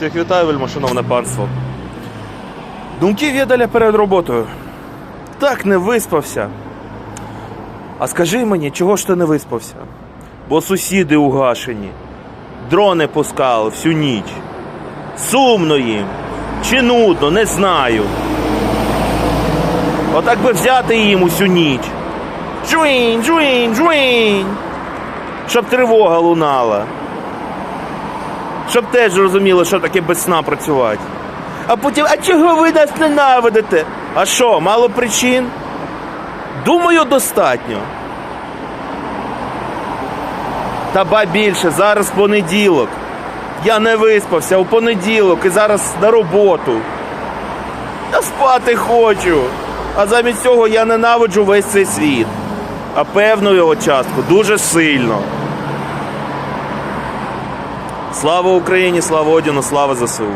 Всіх вітаю, вельмошановне панство. Думки віддаля перед роботою. Так не виспався. А скажи мені, чого ж ти не виспався? Бо сусіди угашені, дрони пускали всю ніч. Сумно їм. Чи нудно, не знаю. Отак би взяти їм усю ніч. Джуінь, джуінь, джуінь. Щоб тривога лунала. Щоб теж розуміли, що таке без сна працювати. А потім, а чого ви нас ненавидите? А що, мало причин? Думаю, достатньо. Та ба більше, зараз понеділок. Я не виспався у понеділок і зараз на роботу. Я спати хочу. А замість цього я ненавиджу весь цей світ. А певну його частку дуже сильно. Слава Україні, слава Одіну, слава ЗСУ.